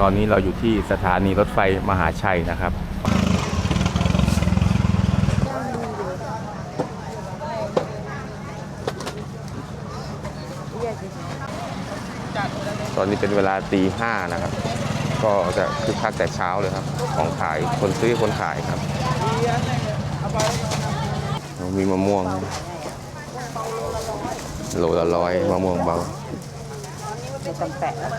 ตอนนี้เราอยู่ที่สถานีรถไฟมหาชัยนะครับตอนนี้เป็นเวลาตีห้านะครับ ก็จะคึกคักแต่เช้าเลยครับ ของขายคนซื้อคนขายครับ มีมะม่วง โลละร้อยมะม่วงเบาไม่ต้องแปะแล้ว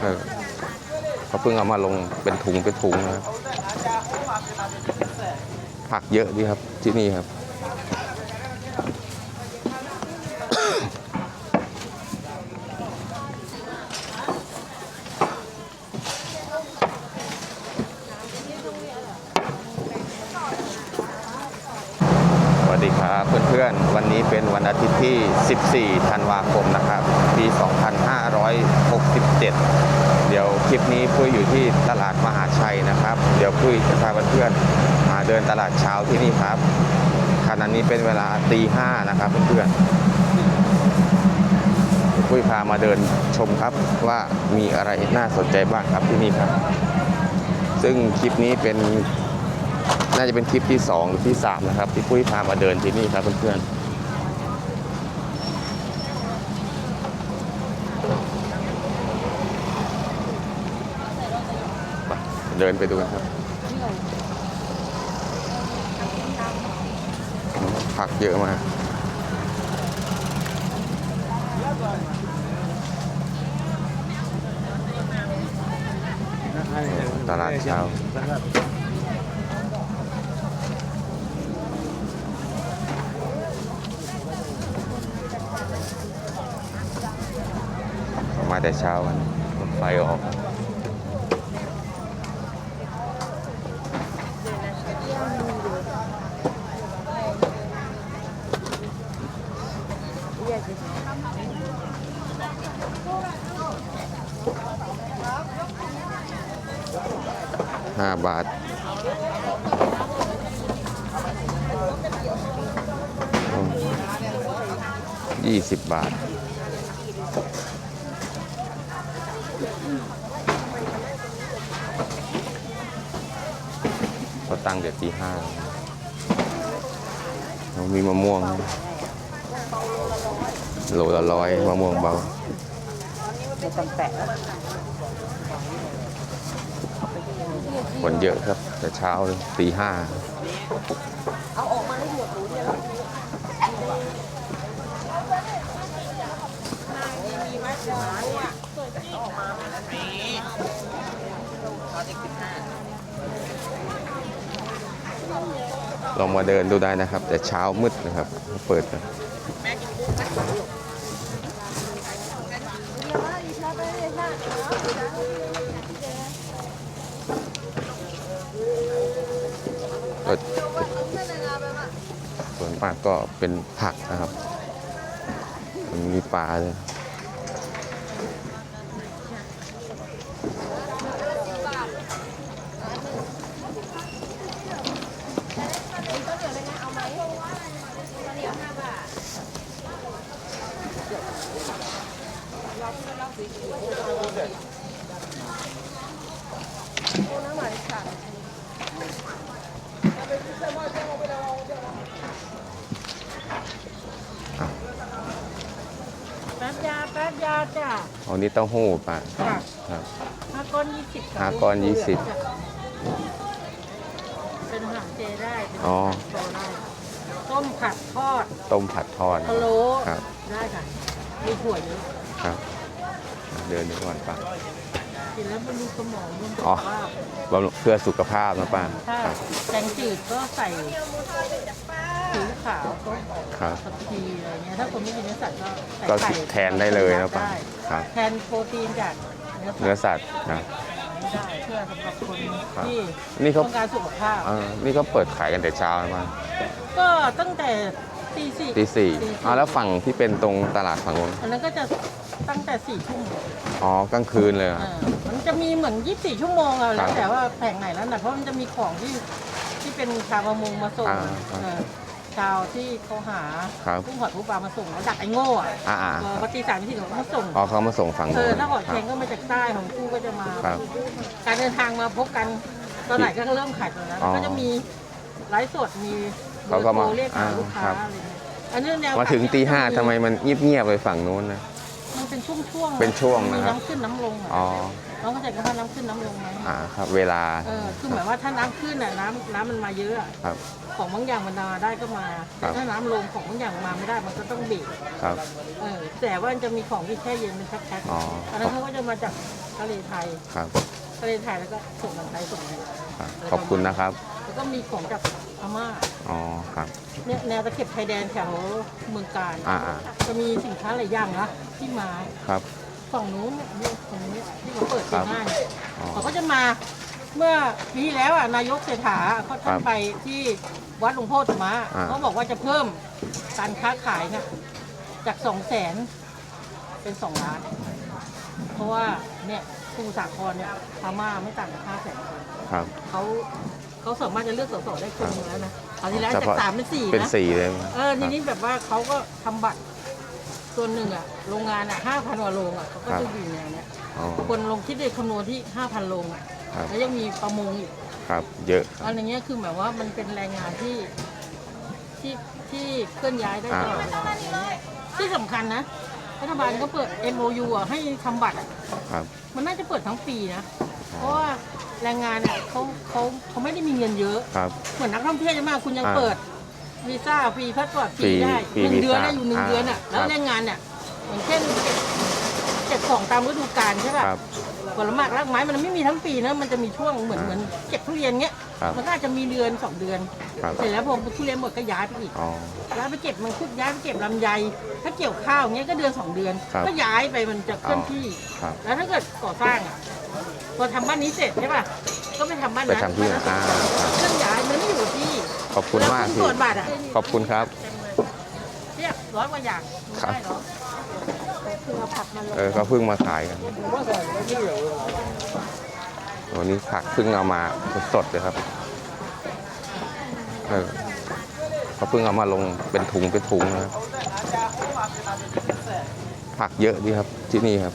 เออ เขาเพิ่งเอามาลงเป็นถุงเป็นถุงนะครับผักเยอะดีครับที่นี่ครับ สวัสดีครับ เพื่อนๆ วันนี้เป็นวันอาทิตย์ที่ 14 ธันวาคมนะครับ ปี 2567 คลิปนี้พุ้ยอยู่ที่ตลาดมหาชัยนะครับ เดี๋ยวพุ้ยจะพาเพื่อนๆมาเดินตลาดเช้าที่นี่ครับขณะนี้เป็นเวลาตีห้านะครับเพื่อนๆพุ้ยพามาเดินชมครับว่ามีอะไรน่าสนใจบ้างครับที่นี่ครับ ซึ่งคลิปนี้เป็นน่าจะเป็นคลิปที่ 2 หรือที่ 3 นะครับ ที่ปุ้ยพามาเดินที่นี่ครับเพื่อนๆ เดินไปดูกันครับ ผักเยอะมากตลาดเช้ามาแต่เช้าวันรถไฟออก ห้าบาท ยี่สิบบาทเขาตั้งเดี๋ยวตีห้าเรามีมะม่วง โลละร้อยมะม่วงเบาไม่ต้งแปะ คนเยอะครับ แต่เช้าเลยตีห้าเอาออกมาให้หมดหนูเนี่ยแล้วมีไหมหมาเนี่ยออกมาไหมเอาเด็กสิบห้าลองมาเดินดูได้นะครับ แต่เช้ามืดนะครับ เปิดกันก็ มากก็เป็นผักนะครับ มีปลาเลย แป๊บยาแป๊บยา จ้ะอันนี้เต้าหู้ป่ะค่ะ ครับห้าก้อนยี่สิบห้าก้อนยี่สิบ เป็นอาหารเจได้เป็นอ๋ออาหารโซได้ต้มผัดทอดต้มผัดทอดพะโล้ครับได้ค่ะมีถั่วเยอะครับเดินดูก่อนป่ะกินแล้วมันดูสมองมันอ๋อว่าบำรุงเพื่อสุขภาพนะป้าถ้าครับ แกงจืดก็ใส่ ผิวขาวต้มครับ ผักชีอะไรเงี้ยถ้าคนไม่กินเนื้อสัตว์ก็ใส่ก็ไข่แทนได้เลยนะป้าได้ครับ แทนโปรตีนจากเนื้อเนื้อสัตว์สัตว์นะ ได้เพื่อสำหรับคนครับที่นี่เขา ต้องการสุขภาพ เออนี่เขาเปิดขายกันแต่เช้านะป้าก็ตั้งแต่ตีสี่ตีสี่ตีอ๋อแล้วฝั่งที่เป็นตรงตลาดฝั่งนู้นอันนั้นก็จะตั้งแต่สี่ทุ่มอ๋อกลางคืนเลยเหรอ อ่ามันจะมีเหมือน24ชั่วโมงอะครัแล้บวแต่ว่าแผงไหนแล้วนะเพราะมันจะมีของที่ที่เป็นชาวประมงมาส่งอ่าครับ เออ ชาวที่เขาหาครับผู้หอดผู้ปลามาส่งแล้วดักไอ้โง่อะอ่าอ่าพอปฏิสามที่เขามาส่งอ๋อเขามาส่งฝั่งเอนู้อนถ้าหอดคแขรับงก็มาจากใต้ของกู้ก็จะมา ครับ การเดินทางมาพบกันตอนไหนก็เริ่มขายตัวแล้วอ๋อก็จะมีไลฟ์สดมีเขาก็มาบอร์โทรเรียกหาอ่าลูกค้าครับ อะไรเงี้ยอันนี้แนวมาถึงตีห้าทำไมมันเงียบๆไปฝั่งนู้นนะ มันเป็นช่วงๆเป็นช่วงมีนะครับน้ำขึ้นน้ำลงอะอ๋อ น้องเข้าใจกันว่าน้ำขึ้นน้ำลงไหมอ่าครับเวลาเออคือหมายว่าถ้าน้ำขึ้นอะน้ำน้ำมันมาเยอะอะครับ ของบางอย่างมันมาได้ก็มาครัแต่บถ้าน้ำลงของบางอย่างมาไม่ได้มันก็ต้องเบรกครับ เออแต่ว่ามันจะมีของที่แช่เย็นเป็นแพ็คๆอ๋ออันนั้นเขาก็จะมาจากทะเลไทยครับทะเลไทยแล้วก็ส่งทางไทยส่งเนี่ยครับ ขอบคุณนะครับแล้วก็มีของจากพม่าอ๋อครับ เนี่ยแนวตะเข็บชายแดนแถวเมืองการอ่าอ่า จะมีสินค้าหลายอย่างนะที่มา ครับ ฝั่งนู้นเนี่ยเนี่ยฝั่งนี้ที่เขาเปิดครัเป็นบหน้าเนี่ยอ๋อ เขาก็จะมาเมื่อปีที่แล้วอะนายกเศรษฐาเขาครัท่านบไปที่วัดหลวงพ่อธรรมะอ่า เขาบอกว่าจะเพิ่มการค้าขายเนี่ยจากสองแสนเป็นสองล้าน เพราะว่าเนี่ยสมุทรสาครเนี่ยพม่าไม่ต่างกับห้าแสนคนครับ เขาเขาสามารถจะเลือกสสได้คนหนึงแล้วนะคราวที่แล้วเฉจากพาะ สามเป็นสี่เป็นนะ สี่เลย เออทีนี้แบบว่าเขาก็ทำบัตร ส่วนหนึ่งอะโรงงานอะห้าพันกว่าโรงอะเขาก็ครับจะอยู่แนวเนี้ยอ๋อ คนลงคิดได้คำนวณที่ห้าพันโรงอะครับ แล้วยังมีประมงอีกครับ เยอะอันอย่างเงี้ยคือหมายว่ามันเป็นแรงงานที่ที่ที่เคลื่อนย้ายได้ตลอดเวลาอย่างเงี้ยที่สำคัญนะรัฐบาลก็เปิด MOU อะให้ทำบัตรอะครับมันน่าจะเปิดทั้งปีนะ เพราะว่าแรงงานเนี่ยเขาเขาเขาไม่ได้มีเงินเยอะ ครับ เหมือนนักท่องเที่ยวใช่ไหมคุณยังอ่า เปิด วีซ่าฟรีพาสปอร์ตฟฟรีรีได้ฟรีหนึ่งเดือนวีซ่าได้อยู่หนึ่งอ่าเดือนอะแล้วครับแรงงานเนี่ยอย่างเช่นเก็บเก็บของตามฤดูกาลใช่ป่ะครับ ผลไม้รากไม้มันไม่มีทั้งปีนะมันจะมีช่วงเหมือนอ่าเหมือนเก็บทุเรียนเงี้ยครับมันก็อาจจะมีเดือนสองเดือนครับ เสร็จแล้วพอทุเรียนหมดก็ย้ายไปอีก อ๋อ ย้ายไปเก็บมังคุดย้ายไปเก็บลำไย ถ้าเกี่ยวข้าวเงี้ยก็เดือนสองเดือน ครับก็ย้ายไปมันจะเคลื่อนที่ ครับ แล้วถ้าเกิดก่อสร้างอะพอทำบ้านนี้เสร็จใช่ป่ะก็ไปทำบ้านไปนั้นทำที่บ้านนั้นอ่าครับเครื่องย้ายมันไม่อยู่ที่ ขอบคุณมากแล้วพี่ ตรวจบัตรอะขอบคุณครับ เรียบร้อยกว่าอย่างครับ ได้เหรอคือเอาผักมาลงเออก็เพิ่งมาขายกันวันนี้ผักเพิ่งเอามาสดๆเลยครับ เออเขาเพิ่งเอามาลงเป็นถุงเป็นถุงนะครับ ผักเยอะดีครับที่นี่ครับ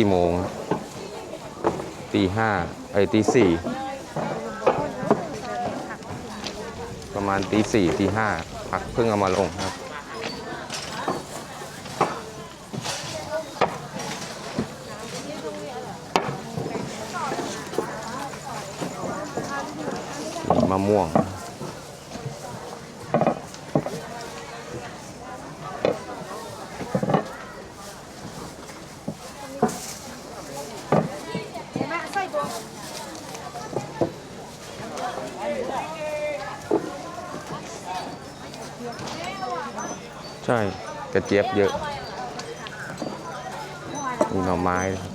กี่โมงตีห้าไอ้ตีสี่ประมาณตีสี่ตีห้าพักเพิ่งเอามาลงครับมะม่วง ใช่กระเจี๊ยบเยอะมีหน่อไม้นะครับ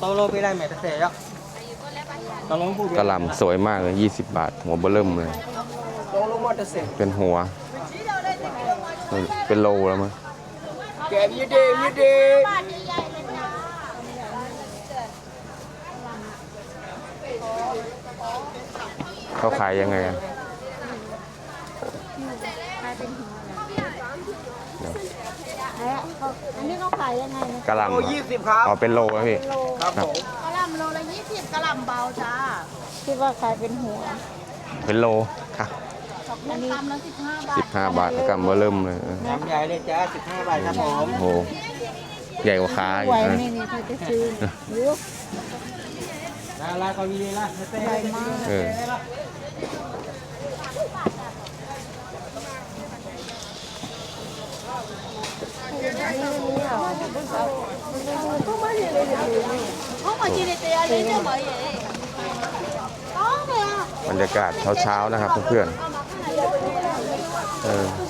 โตโลไปได้ไหมตะเสียอะตะลงพูดกระหล่ำสวยมากเลย20 บาท หัวเบอเริ่มเลยโตโลมาตะเสียเป็นหัว เป็นโลแล้วมั้ง แกมยู เดมยูเดมเขาขายยังไงอะอันนี้เขาขายยังไงนะกระหโลล่ำอะยี่สิบครับ อ๋อเป็นโลนะพี่ครับผมกะหล่ำโลละยี่สิบกะหล่ำเบาจ้าคิดว่าขายเป็นหัวเป็นโลค่ะอันนี้กำละสิบห้าบาท15บาทกำเบอเริ่มเลยเออน้ำใหญ่เลยจ้าสิบห้าบาทครับผมโอ้โหใหญ่กว่าขาอีกไหวเอไหอมนี่เขาจะซื้อหรือลาลาเขามีเลยละเต้ใหญ่มาก เออ เขามาจีนเตะอะไรเนี่ย บรรยากาศเช้าๆนะครับเพื่อนๆ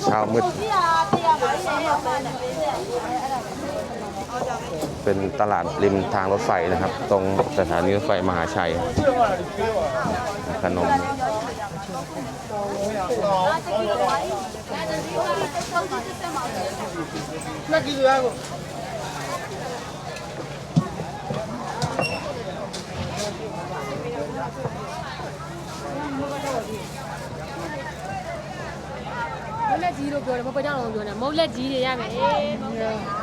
เช้ามืดเตียบ่อยเนี่ยเป็นตลาดริมทางรถไฟนะครับ ตรงสถานีรถไฟมหาชัยขนม မုတ်လက်ကြီးလို့ပြောတယ်မပကြောင်လို့ပြောတယ်မုတ်လက်ကြီးတွေရမယ်အေးမုတ်လက်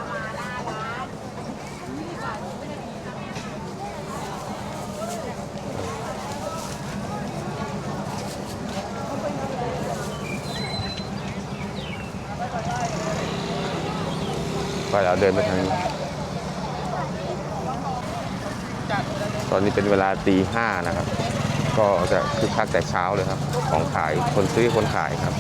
ก็เราเดินไปทางนี้ ตอนนี้เป็นเวลาตีห้านะครับ ก็จะคึกคักแต่เช้าเลยครับ ของขายคนซื้อคนขายครับ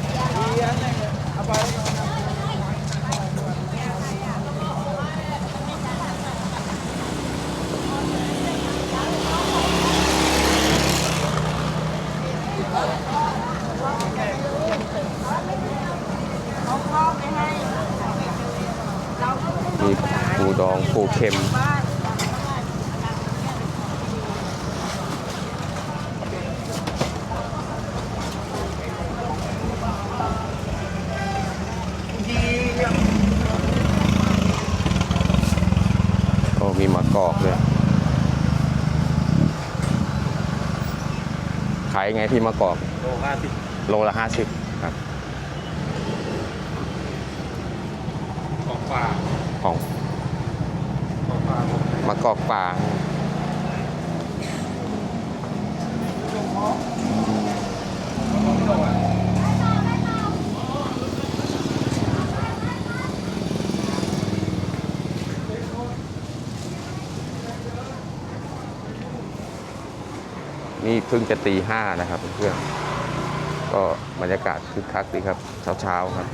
มีปูดองปูเค็ม โอ้ มีมะกอกเลย ขายยังไงพี่มะกอก โลห้าสิบโลละห้าสิบครับ ของป่าของของป่ามะกอกป่า เพิ่งจะตีห้านะครับเพื่อนก็บรรยากาศคึกคักดีครับ เช้าๆครับ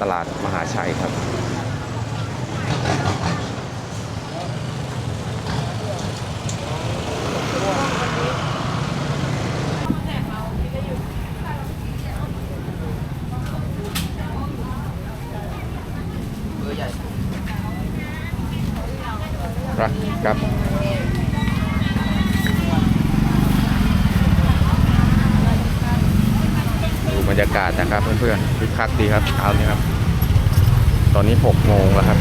ตลาดมหาชัยครับากาศนะครับเพื่อนๆคึกคักดีครับเช้านี้ครับ ตอนนี้6โมงแล้วครับ